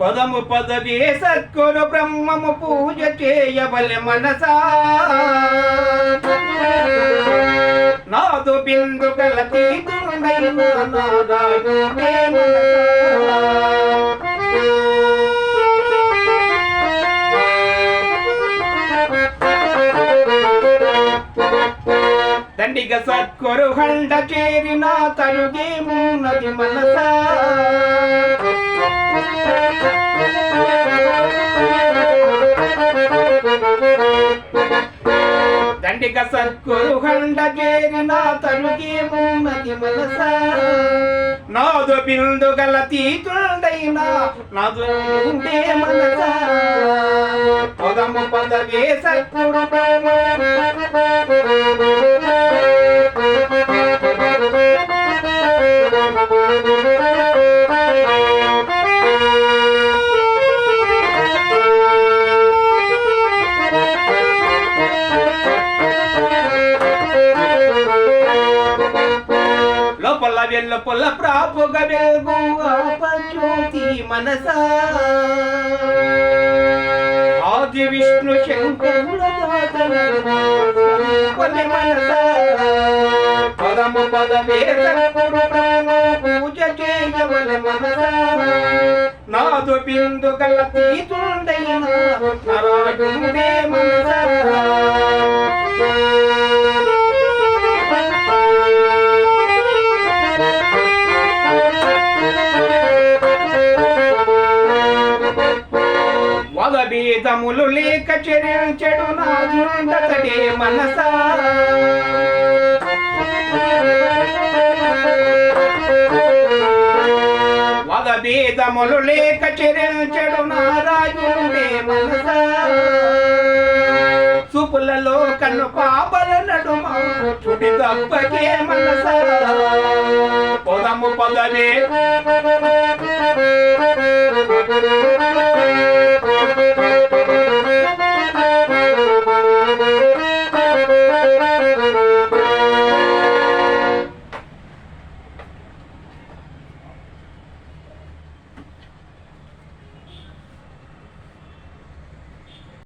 పదము పదవి సత్కురు బ్రహ్మము పూజ చేయవలె మనసా. నాదు బిందు గలతి దండిగ సత్కురు హండ చేరిన తరుగే మున్నది మనసా. దండిగ సత్కురు హండ చేరిన తరుగే మూనది మనస. నాదు బిందు గల తీతుండైనా నాదు ఉండే మనస. పదము పదవే సత్కురు లోపల వెలుపల ప్రాపుగ వెలుగు ఆపజ్యోతి మనస. ఆది విష్ణు శంకరుల దాతన కొలి మనస. పదము పదమే సద్గురు బ్రహ్మ పూజ చేయవల మనస. నాదు బిందు గల తీతుండైన వదబీదములు లేక చెడు నాదుండతడే మనస. వదబీదములు లేక చెడు నారాజుండే మనస. సుపులలో కన్ను పాపల నడుమ చుడి దప్పకే మనసా. పొదము పొదలే